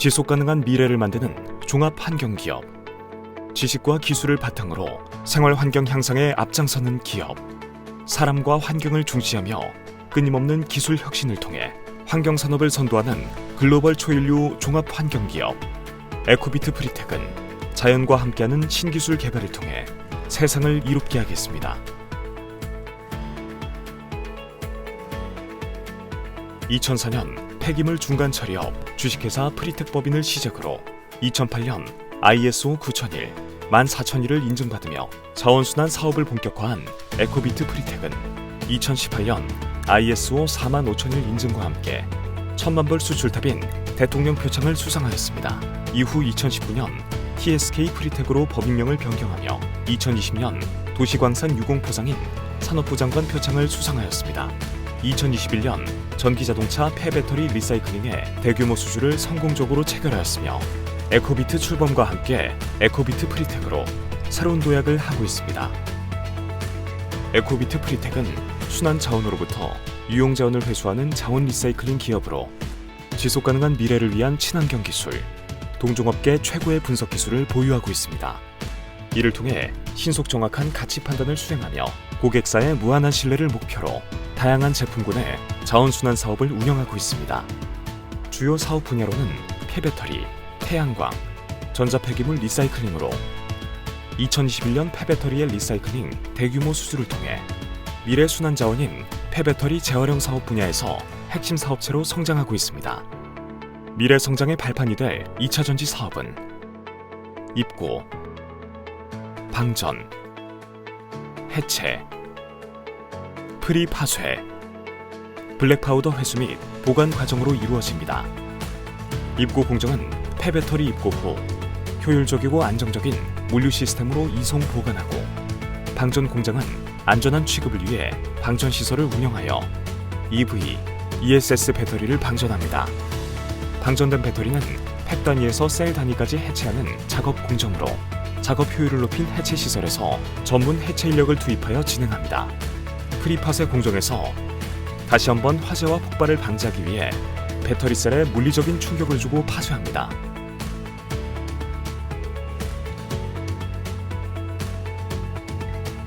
지속 가능한 미래를 만드는 종합 환경 기업. 지식과 기술을 바탕으로 생활 환경 향상에 앞장서는 기업. 사람과 환경을 중시하며 끊임없는 기술 혁신을 통해 환경 산업을 선도하는 글로벌 초일류 종합 환경 기업. 에코비트 프리텍은 자연과 함께하는 신기술 개발을 통해 세상을 이롭게 하겠습니다. 2004년 폐기물 중간 처리업 주식회사 프리텍 법인을 시작으로 2008년 ISO 9001, 14001을 인증받으며 자원순환 사업을 본격화한 에코비트 프리텍은 2018년 ISO 45001 인증과 함께 천만벌 수출탑인 대통령 표창을 수상하였습니다. 이후 2019년 TSK 프리텍으로 법인명을 변경하며 2020년 도시광산 유공포상인 산업부 장관 표창을 수상하였습니다. 2021년 전기자동차 폐배터리 리사이클링의 대규모 수주를 성공적으로 체결하였으며 에코비트 출범과 함께 에코비트 프리텍으로 새로운 도약을 하고 있습니다. 에코비트 프리텍은 순환 자원으로부터 유용 자원을 회수하는 자원 리사이클링 기업으로 지속 가능한 미래를 위한 친환경 기술, 동종업계 최고의 분석 기술을 보유하고 있습니다. 이를 통해 신속 정확한 가치 판단을 수행하며 고객사의 무한한 신뢰를 목표로 다양한 제품군의 자원순환 사업을 운영하고 있습니다. 주요 사업 분야로는 폐배터리, 태양광, 전자폐기물 리사이클링으로 2021년 폐배터리의 리사이클링 대규모 수주를 통해 미래 순환 자원인 폐배터리 재활용 사업 분야에서 핵심 사업체로 성장하고 있습니다. 미래 성장의 발판이 될 2차 전지 사업은 입고, 방전, 해체, 프리 파쇄, 블랙 파우더 회수 및 보관 과정으로 이루어집니다. 입고 공정은 폐배터리 입고 후 효율적이고 안정적인 물류 시스템으로 이송 보관하고 방전 공장은 안전한 취급을 위해 방전 시설을 운영하여 EV, ESS 배터리를 방전합니다. 방전된 배터리는 팩 단위에서 셀 단위까지 해체하는 작업 공정으로 작업 효율을 높인 해체 시설에서 전문 해체 인력을 투입하여 진행합니다. 프리팟의 공정에서 다시 한번 화재와 폭발을 방지하기 위해 배터리 셀에 물리적인 충격을 주고 파쇄합니다.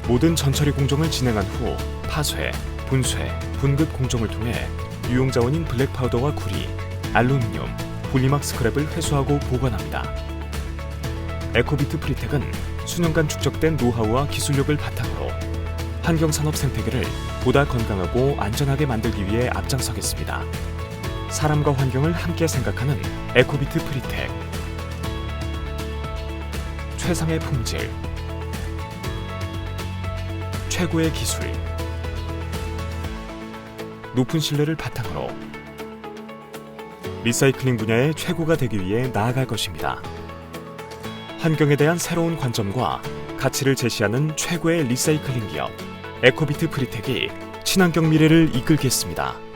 모든 전처리 공정을 진행한 후 파쇄, 분쇄, 분급 공정을 통해 유용 자원인 블랙 파우더와 구리, 알루미늄, 분리막 스크랩을 회수하고 보관합니다. 에코비트 프리텍은 수년간 축적된 노하우와 기술력을 바탕으로 환경 산업 생태계를 보다 건강하고 안전하게 만들기 위해 앞장서겠습니다. 사람과 환경을 함께 생각하는 에코비트 프리텍. 최상의 품질, 최고의 기술, 높은 신뢰를 바탕으로 리사이클링 분야의 최고가 되기 위해 나아갈 것입니다. 환경에 대한 새로운 관점과 가치를 제시하는 최고의 리사이클링 기업 에코비트 프리텍이 친환경 미래를 이끌겠습니다.